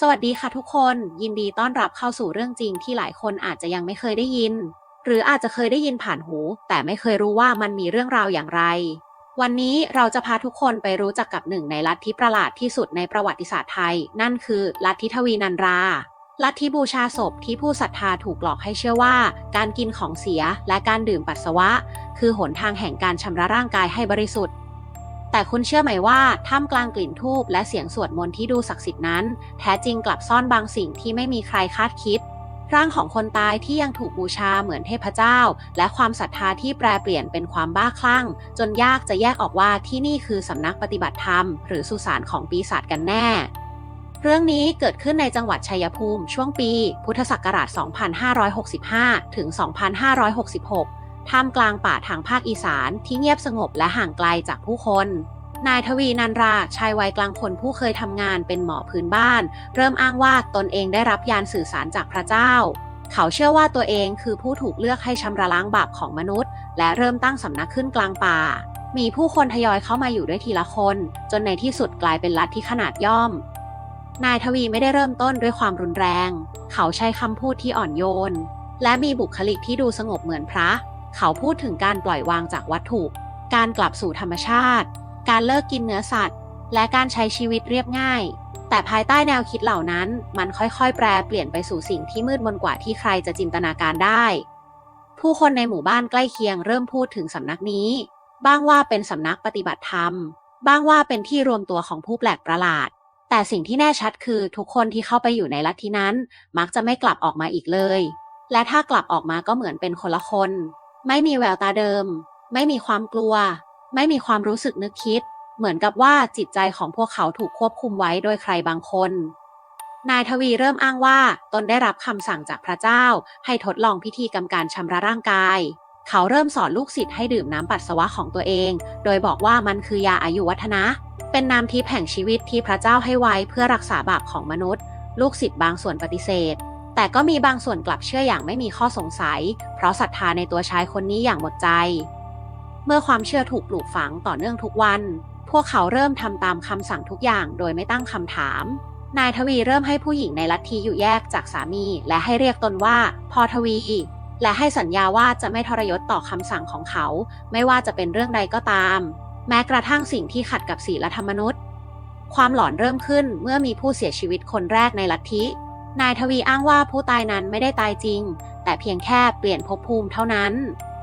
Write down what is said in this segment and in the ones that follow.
สวัสดีค่ะทุกคน ยินดีต้อนรับเข้าสู่เรื่องจริงที่หลายคนอาจจะยังไม่เคยได้ยิน หรืออาจจะเคยได้ยินผ่านหู แต่ไม่เคยรู้ว่ามันมีเรื่องราวอย่างไร วันนี้เราจะพาทุกคนไปรู้จักกับหนึ่งในลัทธิประหลาดที่สุดในประวัติศาสตร์ไทย นั่นคือลัทธิทวีนันรา ลัทธิบูชาศพที่ผู้ศรัทธาถูกหลอกให้เชื่อว่า การกินของเสียและการดื่มปัสสาวะ คือหนทางแห่งการชำระร่างกายให้บริสุทธิ์ แต่คุณเชื่อไหมว่าท่ามกลางกลิ่นทูบและเสียงสวดมนต์ที่ดูศักดิ์สิทธิ์นั้น แท้จริงกลับซ่อนบางสิ่งที่ไม่มีใครคาดคิด ร่างของคนตายที่ยังถูกบูชาเหมือนเทพเจ้า และความศรัทธาที่แปรเปลี่ยนเป็นความบ้าคลั่ง จนยากจะแยกออกว่าที่นี่คือสำนักปฏิบัติธรรม หรือสุสานของปีศาจกันแน่เรื่องนี้เกิดขึ้นในจังหวัดชัยภูมิช่วงปี พุทธศักราช 2565 ถึง 2566 ท่ามกลางป่าทางภาคอีสานที่เงียบสงบและห่างไกลจากผู้คน นายทวีนันรา ชายวัยกลางคนผู้เคยทำงานเป็นหมอพื้นบ้าน เริ่มอ้างว่าตนเองได้รับยานสื่อสารจากพระเจ้า เขาเชื่อว่าตัวเองคือผู้ถูกเลือกให้ชำระล้างบาปของมนุษย์ และเริ่มตั้งสำนักขึ้นกลางป่า มีผู้คนทยอยเข้ามาอยู่ด้วยทีละคน จนในที่สุดกลายเป็นลัทธิขนาดย่อม นายทวีไม่ได้เริ่มต้นด้วยความรุนแรง เขาใช้คำพูดที่อ่อนโยน และมีบุคลิกที่ดูสงบเหมือนพระ เขาพูดถึงการปล่อยวางจากวัตถุ การกลับสู่ธรรมชาติ การเลิกกินเนื้อสัตว์ และการใช้ชีวิตเรียบง่าย แต่ภายใต้แนวคิดเหล่านั้น มันค่อยๆ แปรเปลี่ยนไปสู่สิ่งที่มืดมนกว่าที่ใครจะจินตนาการได้ ผู้คนในหมู่บ้านใกล้เคียงเริ่มพูดถึงสำนักนี้ บ้างว่าเป็นสำนักปฏิบัติธรรม บ้างว่าเป็นที่รวมตัวของผู้แปลกประหลาด แต่สิ่งที่แน่ชัดคือทุกคนที่เข้าไปอยู่ในลัทธินั้น มักจะไม่กลับออกมาอีกเลย และถ้ากลับออกมาก็เหมือนเป็นคนละคน ไม่มีแววตาเดิม ไม่มีความกลัว ไม่มีความรู้สึกนึกคิด เหมือนกับว่าจิตใจของพวกเขาถูกควบคุมไว้โดยใครบางคน นายทวีเริ่มอ้างว่าตนได้รับคำสั่งจากพระเจ้า ให้ทดลองพิธีกรรมการชำระร่างกาย เขาเริ่มสอนลูกศิษย์ให้ดื่มน้ำปัสสาวะของตัวเอง โดยบอกว่ามันคือยาอายุวัฒนะ เป็นน้ำทิพย์แห่งชีวิตที่พระเจ้าให้ไว้เพื่อรักษาบาปของมนุษย์ ลูกศิษย์บางส่วนปฏิเสธ แต่ก็มีบางส่วนกลับเชื่ออย่างไม่มีข้อสงสัย เพราะศรัทธาในตัวชายคนนี้อย่างหมดใจ เมื่อความเชื่อถูกปลูกฝังต่อเนื่องทุกวัน พวกเขาเริ่มทำตามคำสั่งทุกอย่างโดยไม่ตั้งคำถาม นายทวีเริ่มให้ผู้หญิงในลัทธิอยู่แยกจากสามี และให้เรียกตนว่าพอทวี และให้สัญญาว่าจะไม่ทรยศต่อคำสั่งของเขา ไม่ว่าจะเป็นเรื่องใดก็ตาม แม้กระทั่งสิ่งที่ขัดกับศีลธรรมนุษย์ ความหลอนเริ่มขึ้นเมื่อมีผู้เสียชีวิตคนแรกในลัทธิ นายทวีอ้างว่าผู้ตายนั้นไม่ได้ตายจริง แต่เพียงแค่เปลี่ยนภพภูมิเท่านั้น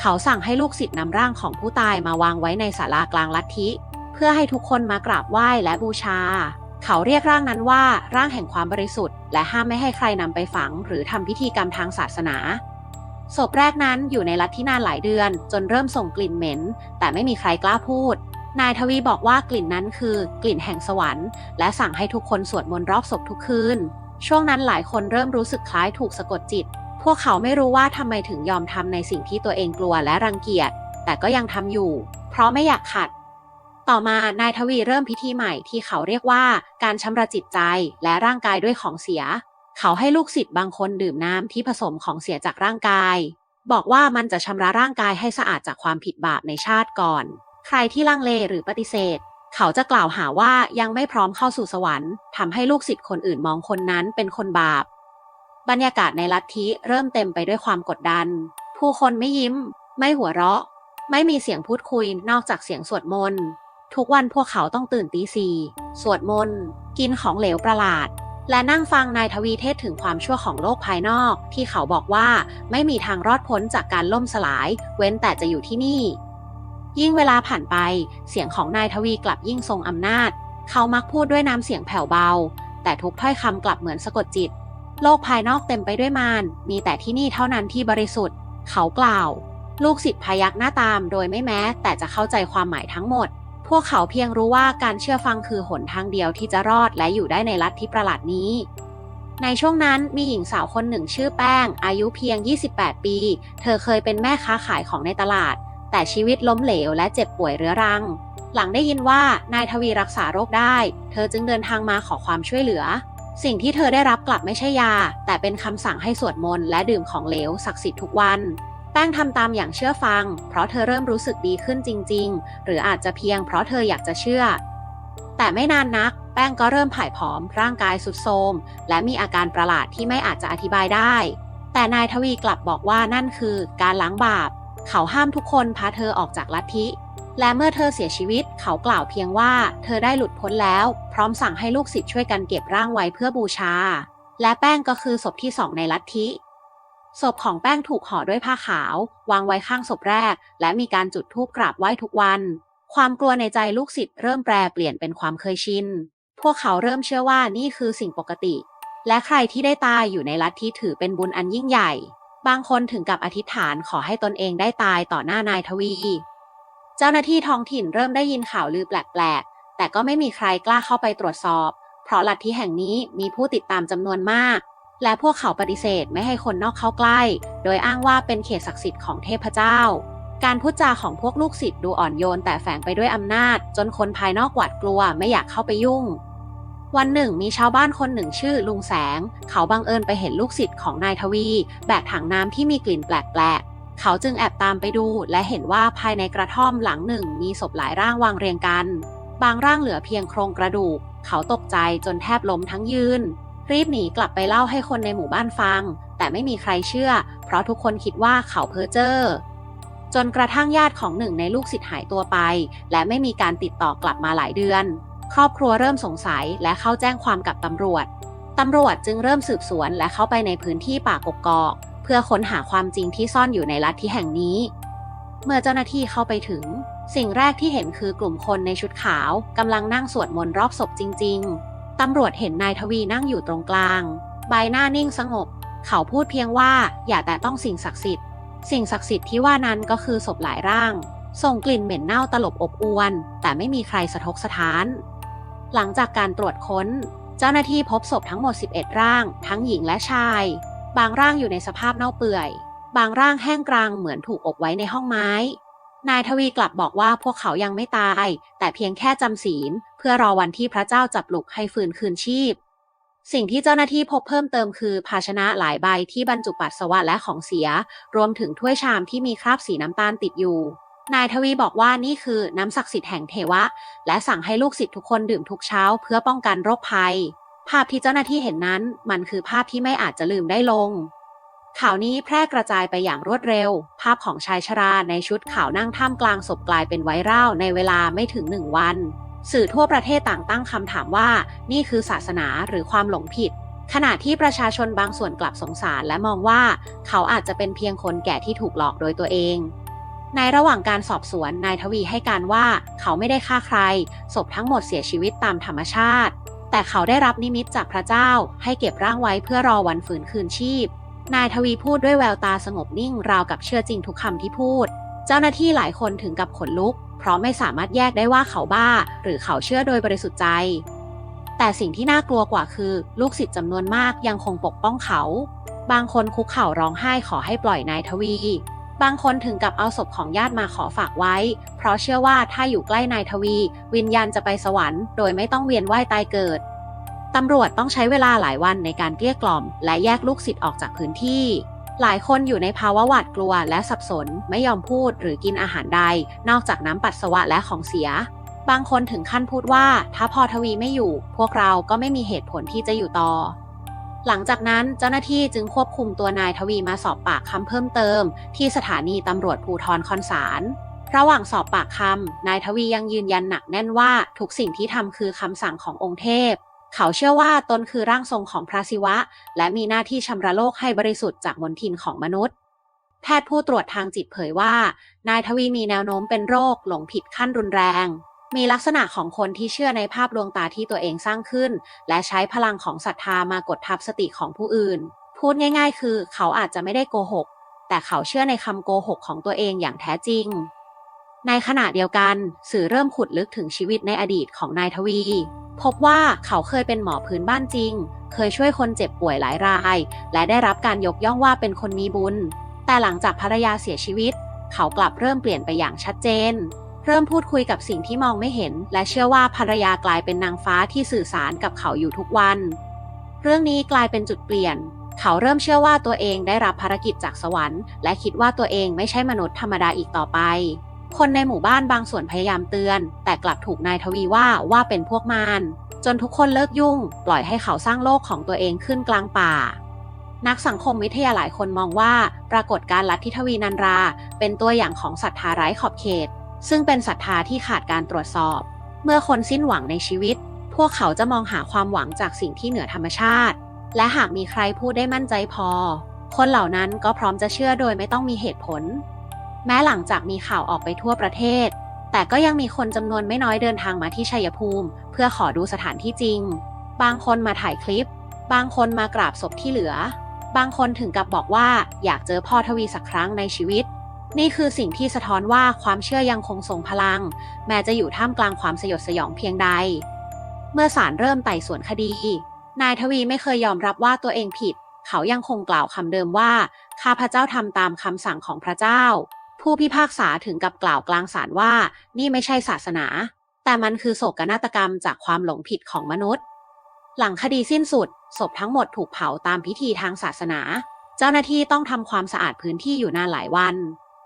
เขาสั่งให้ลูกศิษย์นำร่างของผู้ตายมาวางไว้ในศาลากลางลัทธิ เพื่อให้ทุกคนมากราบไหว้และบูชา เขาเรียกร่างนั้นว่าร่างแห่งความบริสุทธิ์ และห้ามไม่ให้ใครนำไปฝัง หรือทำพิธีกรรมทางศาสนาศพแรกนั้นอยู่ในลัทธินานหลายเดือน จนเริ่มส่งกลิ่นเหม็น แต่ไม่มีใครกล้าพูด นายทวีบอกว่ากลิ่นนั้นคือกลิ่นแห่งสวรรค์ และสั่งให้ทุกคนสวดมนต์รอบศพทุกคืน ช่วงนั้นหลายคนเริ่มรู้สึกคล้ายถูกสะกดจิต พวกเขาไม่รู้ว่าทำไมถึงยอมทำในสิ่งที่ตัวเองกลัวและรังเกียจ แต่ก็ยังทำอยู่ เพราะไม่อยากขัด ต่อมานายทวีเริ่มพิธีใหม่ที่เขาเรียกว่าการชำระจิตใจและร่างกายด้วยของเสีย เขาให้ลูกศิษย์บางคนดื่มน้ำที่ผสมของเสียจากร่างกาย บอกว่ามันจะชำระร่างกายให้สะอาดจากความผิดบาปในชาติก่อน ใครที่ลังเลหรือปฏิเสธ เขาจะกล่าวหาว่ายังไม่พร้อมเข้าสู่สวรรค์ทำให้ลูกศิษย์คนอื่นมองคนนั้นเป็นคนบาป บรรยากาศในลัทธิเริ่มเต็มไปด้วยความกดดัน ผู้คนไม่ยิ้ม ไม่หัวเราะ ไม่มีเสียงพูดคุยนอกจากเสียงสวดมนต์ทุกวันพวกเขาต้องตื่นตีสี่สวดมนต์กินของเหลวประหลาด และนั่งฟังนายทวีเทศถึงความชั่วของโลกภายนอก ที่เขาบอกว่าไม่มีทางรอดพ้นจากการล่มสลาย เว้นแต่จะอยู่ที่นี่ ยิ่งเวลาผ่านไป เสียงของนายทวีกลับยิ่งทรงอำนาจ เขามักพูดด้วยน้ำเสียงแผ่วเบา แต่ทุกถ้อยคำกลับเหมือนสะกดจิต โลกภายนอกเต็มไปด้วยมาร มีแต่ที่นี่เท่านั้นที่บริสุทธิ์ เขากล่าว ลูกศิษย์พยักหน้าตามโดยไม่แม้ แต่จะเข้าใจความหมายทั้งหมด พวกเขาเพียงรู้ว่าการเชื่อฟังคือหนทางเดียวที่จะรอดและอยู่ได้ในลัทธิประหลาดนี้ในช่วงนั้นมีหญิงสาวคนหนึ่งชื่อแป้ง อายุเพียง 28 ปี เธอเคยเป็นแม่ค้าขายของในตลาด แต่ชีวิตล้มเหลวและเจ็บป่วยเรื้อรัง หลังได้ยินว่านายทวีรักษาโรคได้ เธอจึงเดินทางมาขอความช่วยเหลือ สิ่งที่เธอได้รับกลับไม่ใช่ยา แต่เป็นคำสั่งให้สวดมนต์และดื่มของเหลวศักดิ์สิทธิ์ทุกวันแป้งทำตามอย่างเชื่อฟัง เพราะเธอเริ่มรู้สึกดีขึ้นจริง ๆ หรืออาจจะเพียงเพราะเธออยากจะเชื่อ แต่ไม่นานนัก แป้งก็เริ่มผ่ายผอม ร่างกายสุดโทรมและมีอาการประหลาดที่ไม่อาจจะอธิบายได้ แต่นายทวีกลับบอกว่านั่นคือการล้างบาป เขาห้ามทุกคนพาเธอออกจากลัทธิ และเมื่อเธอเสียชีวิต เขากล่าวเพียงว่าเธอได้หลุดพ้นแล้ว พร้อมสั่งให้ลูกศิษย์ช่วยกันเก็บร่างไว้เพื่อบูชา และแป้งก็คือศพที่สองในลัทธิศพของแป้งถูกห่อด้วยผ้าขาว วางไว้ข้างศพแรก และมีการจุดธูปกราบไหว้ทุกวัน ความกลัวในใจลูกศิษย์เริ่มแปรเปลี่ยนเป็นความเคยชิน พวกเขาเริ่มเชื่อว่านี่คือสิ่งปกติ และใครที่ได้ตายอยู่ในลัทธิถือเป็นบุญอันยิ่งใหญ่ บางคนถึงกับอธิษฐานขอให้ตนเองได้ตายต่อหน้านายทวี เจ้าหน้าที่ท้องถิ่นเริ่มได้ยินข่าวลือแปลกๆ แต่ก็ไม่มีใครกล้าเข้าไปตรวจสอบ เพราะลัทธิแห่งนี้มีผู้ติดตามจำนวนมาก และพวกเขาปฏิเสธไม่ให้คนนอกเข้าใกล้ โดยอ้างว่าเป็นเขตศักดิ์สิทธิ์ของเทพเจ้า การพูดจาของพวกลูกศิษย์ดูอ่อนโยนแต่แฝงไปด้วยอำนาจ จนคนภายนอกหวาดกลัวไม่อยากเข้าไปยุ่ง วันหนึ่งมีชาวบ้านคนหนึ่งชื่อลุงแสง เขาบังเอิญไปเห็นลูกศิษย์ของนายทวี แบกถังน้ำที่มีกลิ่นแปลกๆ เขาจึงแอบตามไปดูและเห็นว่าภายในกระท่อมหลังหนึ่งมีศพหลายร่างวางเรียงกัน บางร่างเหลือเพียงโครงกระดูก เขาตกใจจนแทบล้มทั้งยืน รีบหนีกลับไปเล่าให้คนในหมู่บ้านฟัง แต่ไม่มีใครเชื่อ เพราะทุกคนคิดว่าเขาเพ้อเจ้อจนกระทั่งญาติของหนึ่งในลูกศิษย์หายตัวไป และไม่มีการติดต่อกลับมาหลายเดือน ครอบครัวเริ่มสงสัยและเข้าแจ้งความกับตำรวจ ตำรวจจึงเริ่มสืบสวนและเข้าไปในพื้นที่ป่ากกอกเพื่อค้นหาความจริงที่ซ่อนอยู่ในลัทธิแห่งนี้ เมื่อเจ้าหน้าที่เข้าไปถึง สิ่งแรกที่เห็นคือกลุ่มคนในชุดขาวกำลังนั่งสวดมนต์รอบศพจริง ๆ ตำรวจเห็นนายทวีนั่งอยู่ตรงกลาง ใบหน้านิ่งสงบ เขาพูดเพียงว่าอย่าแต่ต้องสิ่งศักดิ์สิทธิ์ สิ่งศักดิ์สิทธิ์ที่ว่านั้นก็คือศพหลายร่างส่งกลิ่นเหม็นเน่าตลบอบอวน แต่ไม่มีใครสะทกสะท้าน หลังจากการตรวจค้น เจ้าหน้าที่พบศพทั้งหมด 11 ร่าง ทั้งหญิงและชาย บางร่างอยู่ในสภาพเน่าเปื่อย บางร่างแห้งกรางเหมือนถูกอบไว้ในห้องไม้ นายทวีกลับบอกว่าพวกเขายังไม่ตาย แต่เพียงแค่จำศีล เพื่อรอวันที่พระเจ้าจับปลุกให้ฟื้นคืนชีพ สิ่งที่เจ้าหน้าที่พบเพิ่มเติมคือ ภาชนะหลายใบที่บรรจุปัสสาวะและของเสีย รวมถึงถ้วยชามที่มีคราบสีน้ำตาลติดอยู่ นายทวีบอกว่านี่คือน้ำศักดิ์สิทธิ์แห่งเทวะ และสั่งให้ลูกศิษย์ทุกคนดื่มทุกเช้าเพื่อป้องกันโรคภัย ภาพที่เจ้าหน้าที่เห็นนั้น มันคือภาพที่ไม่อาจจะลืมได้ลง ข่าวนี้แพร่กระจายไปอย่างรวดเร็ว ภาพของชายชราในชุดขาวนั่งท่ามกลางศพกลายเป็นไวรัลในเวลาไม่ถึงหนึ่งวัน สื่อทั่วประเทศต่างตั้งคำถามว่า นี่คือศาสนาหรือความหลงผิดขณะที่ประชาชนบางส่วนกลับสงสารและมองว่า เขาอาจจะเป็นเพียงคนแก่ที่ถูกหลอกโดยตัวเอง ในระหว่างการสอบสวน นายทวีให้การว่าเขาไม่ได้ฆ่าใคร ศพทั้งหมดเสียชีวิตตามธรรมชาติ แต่เขาได้รับนิมิตจากพระเจ้า ให้เก็บร่างไว้เพื่อรอวันฝืนคืนชีพ นายทวีพูดด้วยแววตาสงบนิ่งราวกับเชื่อจริงทุกคำที่พูด เจ้าหน้าที่หลายคนถึงกับขนลุก เพราะไม่สามารถแยกได้ว่าเขาบ้า หรือเขาเชื่อโดยบริสุทธิ์ใจ แต่สิ่งที่น่ากลัวกว่าคือ ลูกศิษย์จำนวนมากยังคงปกป้องเขา บางคนคุกเข่าร้องไห้ขอให้ปล่อยนายทวี บางคนถึงกับเอาศพของญาติมาขอฝากไว้ เพราะเชื่อว่าถ้าอยู่ใกล้นายทวี วิญญาณจะไปสวรรค์โดยไม่ต้องเวียนว่ายตายเกิด ตำรวจต้องใช้เวลาหลายวันในการเกลี้ยกล่อม และแยกลูกศิษย์ออกจากพื้นที่ หลายคนอยู่ในภาวะหวาดกลัวและสับสน ไม่ยอมพูดหรือกินอาหารใด นอกจากน้ำปัสสาวะและของเสีย บางคนถึงขั้นพูดว่า ถ้าพอทวีไม่อยู่ พวกเราก็ไม่มีเหตุผลที่จะอยู่ต่อ หลังจากนั้นเจ้าหน้าที่จึงควบคุมตัวนายทวีมาสอบปากคำเพิ่มเติม ที่สถานีตำรวจภูทรคอนสารระหว่างสอบปากคำนายทวียังยืนยันหนักแน่นว่าทุกสิ่งที่ทำคือคำสั่งขององค์เทพ เขาเชื่อว่าตนคือร่างทรงของพระศิวะ และมีหน้าที่ชำระโลกให้บริสุทธิ์จากมลทินของมนุษย์ แพทย์ผู้ตรวจทางจิตเผยว่า นายทวีมีแนวโน้มเป็นโรคหลงผิดขั้นรุนแรง มีลักษณะของคนที่เชื่อในภาพลวงตาที่ตัวเองสร้างขึ้น และใช้พลังของศรัทธามากดทับสติของผู้อื่น พูดง่าย ๆ คือ เขาอาจจะไม่ได้โกหก แต่เขาเชื่อในคำโกหกของตัวเองอย่างแท้จริง ในขณะเดียวกัน สื่อเริ่มขุดลึกถึงชีวิตในอดีตของนายทวี พบว่าเขาเคยเป็นหมอพื้นบ้านจริง เคยช่วยคนเจ็บป่วยหลายราย และได้รับการยกย่องว่าเป็นคนมีบุญ แต่หลังจากภรรยาเสียชีวิต เขากลับเริ่มเปลี่ยนไปอย่างชัดเจน เริ่มพูดคุยกับสิ่งที่มองไม่เห็น และเชื่อว่าภรรยากลายเป็นนางฟ้าที่สื่อสารกับเขาอยู่ทุกวัน เรื่องนี้กลายเป็นจุดเปลี่ยน เขาเริ่มเชื่อว่าตัวเองได้รับภารกิจจากสวรรค์ และคิดว่าตัวเองไม่ใช่มนุษย์ธรรมดาอีกต่อไป คนในหมู่บ้านบางส่วนพยายามเตือน แต่กลับถูกนายทวีว่าว่าเป็นพวกมารจนทุกคนเลิกยุ่ง ปล่อยให้เขาสร้างโลกของตัวเองขึ้นกลางป่า นักสังคมวิทยาหลายคนมองว่า ปรากฏการณ์ลัทธิทวีนันรา เป็นตัวอย่างของศรัทธาไร้ขอบเขต ซึ่งเป็นศรัทธาที่ขาดการตรวจสอบ เมื่อคนสิ้นหวังในชีวิต พวกเขาจะมองหาความหวังจากสิ่งที่เหนือธรรมชาติ และหากมีใครพูดได้มั่นใจพอ คนเหล่านั้นก็พร้อมจะเชื่อโดยไม่ต้องมีเหตุผล แม้หลังจากมีข่าวออกไปทั่วประเทศ แต่ก็ยังมีคนจำนวนไม่น้อยเดินทางมาที่ชัยภูมิ เพื่อขอดูสถานที่จริง บางคนมาถ่ายคลิป บางคนมากราบศพที่เหลือ บางคนถึงกับบอกว่าอยากเจอพ่อทวีสักครั้งในชีวิต นี่คือสิ่งที่สะท้อนว่าความเชื่อยังคงทรงพลัง แม้จะอยู่ท่ามกลางความสยดสยองเพียงใด เมื่อศาลเริ่มไต่สวนคดี นายทวีไม่เคยยอมรับว่าตัวเองผิด เขายังคงกล่าวคำเดิมว่า ข้าพเจ้าทำตามคำสั่งของพระเจ้า ผู้พิพากษาถึงกับกล่าวกลางศาลว่า นี่ไม่ใช่ศาสนา แต่มันคือโศกนาฏกรรมจากความหลงผิดของมนุษย์ หลังคดีสิ้นสุดศพทั้งหมดถูกเผาตามพิธีทางศาสนา เจ้าหน้าที่ต้องทำความสะอาดพื้นที่อยู่นานหลายวัน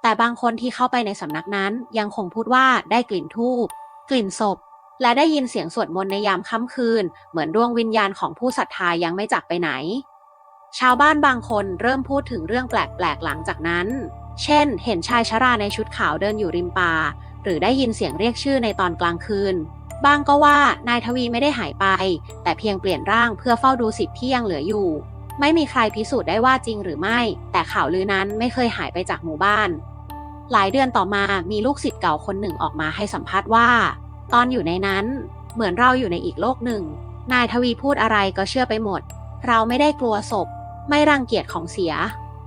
แต่บางคนที่เข้าไปในสำนักนั้นยังคงพูดว่าได้กลิ่นทูบกลิ่นศพ และได้ยินเสียงสวดมนต์ในยามค่ำคืน เหมือนดวงวิญญาณของผู้ศรัทธายังไม่จากไปไหน ชาวบ้านบางคนเริ่มพูดถึงเรื่องแปลกๆหลังจากนั้น เช่น เห็นชายชราในชุดขาวเดินอยู่ริมป่า หรือได้ยินเสียงเรียกชื่อในตอนกลางคืนบางก็ว่านายทวีไม่ได้หายไป แต่เพียงเปลี่ยนร่างเพื่อเฝ้าดูสิทธิ์ที่ยังเหลืออยู่ ไม่มีใครพิสูจน์ได้ว่าจริงหรือไม่ แต่ข่าวลือนั้นไม่เคยหายไปจากหมู่บ้าน หลายเดือนต่อมามีลูกศิษย์เก่าคนหนึ่งออกมาให้สัมภาษณ์ว่า ตอนอยู่ในนั้นเหมือนเราอยู่ในอีกโลกหนึ่ง นายทวีพูดอะไรก็เชื่อไปหมด เราไม่ได้กลัวศพ ไม่รังเกียจของเสีย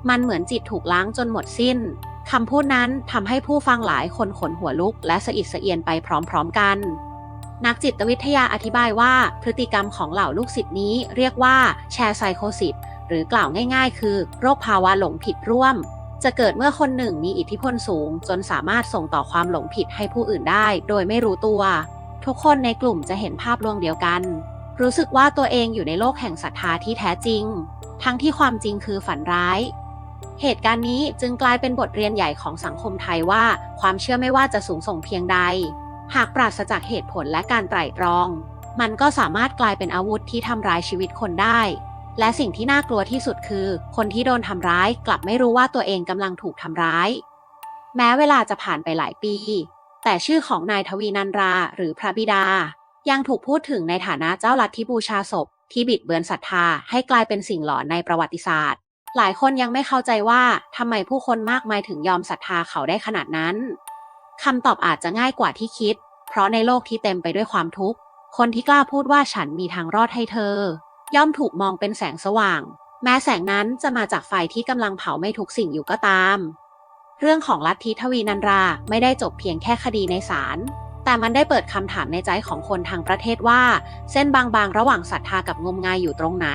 มันเหมือนจิตถูกล้างจนหมดสิ้นคำพูดนั้นทำให้ผู้ฟังหลายคนขนหัวลุก และสะอิดสะเอียนไปพร้อมๆกัน นักจิตวิทยาอธิบายว่าพฤติกรรมของเหล่าลูกศิษย์นี้เรียกว่าแชร์ไซโคซิสหรือกล่าวง่าย ๆ คือ โรคภาวะหลงผิดร่วม จะเกิดเมื่อคนหนึ่งมีอิทธิพลสูง จนสามารถส่งต่อความหลงผิดให้ผู้อื่นได้ โดยไม่รู้ตัว ทุกคนในกลุ่มจะเห็นภาพลวงเดียวกัน รู้สึกว่าตัวเองอยู่ในโลกแห่งศรัทธาที่แท้จริง ทั้งที่ความจริงคือฝันร้าย เหตุการณ์นี้จึงกลายเป็นบทเรียนใหญ่ของสังคมไทยว่า ความเชื่อไม่ว่าจะสูงส่งเพียงใด หากปราศจากเหตุผลและการไตร่ตรอง มันก็สามารถกลายเป็นอาวุธที่ทำร้ายชีวิตคนได้ และสิ่งที่น่ากลัวที่สุดคือ คนที่โดนทำร้ายกลับไม่รู้ว่าตัวเองกำลังถูกทำร้าย แม้เวลาจะผ่านไปหลายปี แต่ชื่อของนายทวีนันราหรือพระบิดา ยังถูกพูดถึงในฐานะเจ้าลัทธิบูชาศพ ที่บิดเบือนศรัทธาให้กลายเป็นสิ่งหลอนในประวัติศาสตร์ หลายคนยังไม่เข้าใจว่าทำไมผู้คนมากมายถึงยอมศรัทธาเขาได้ขนาดนั้นคำตอบอาจจะง่ายกว่าที่คิด เพราะในโลกที่เต็มไปด้วยความทุกข์ คนที่กล้าพูดว่าฉันมีทางรอดให้เธอ ย่อมถูกมองเป็นแสงสว่าง แม้แสงนั้นจะมาจากไฟที่กำลังเผาไม่ทุกสิ่งอยู่ก็ตาม เรื่องของลัทธิทวีนันราไม่ได้จบเพียงแค่คดีในศาลแต่มันได้เปิดคำถามในใจของคนทางประเทศว่า เส้นบางๆ ระหว่างศรัทธากับงมงายอยู่ตรงไหน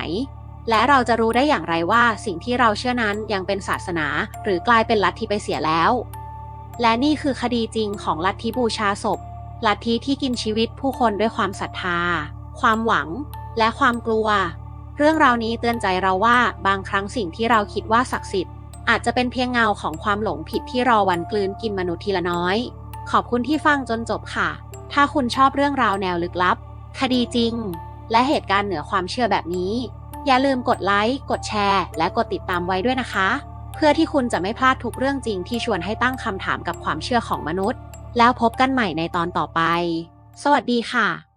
และเราจะรู้ได้อย่างไรว่าสิ่งที่เราเชื่อนั้นยังเป็นศาสนา หรือกลายเป็นลัทธิไปเสียแล้ว และนี่คือคดีจริงของลัทธิบูชาศพ ลัทธิที่กินชีวิตผู้คนด้วยความศรัทธา ความหวัง และความกลัว เรื่องราวนี้เตือนใจเราว่าบางครั้งสิ่งที่เราคิดว่าศักดิ์สิทธิ์ อาจจะเป็นเพียงเงาของความหลงผิดที่รอวันกลืนกินมนุษย์ทีละน้อย ขอบคุณที่ฟังจนจบค่ะ ถ้าคุณชอบเรื่องราวแนวลึกลับ คดีจริง และเหตุการณ์เหนือความเชื่อแบบนี้ อย่าลืมกดไลค์กดแชร์ และกดติดตามไว้ด้วยนะคะ เพื่อที่คุณจะไม่พลาดทุกเรื่องจริงที่ชวนให้ตั้งคำถามกับความเชื่อของมนุษย์ แล้วพบกันใหม่ในตอนต่อไป สวัสดีค่ะ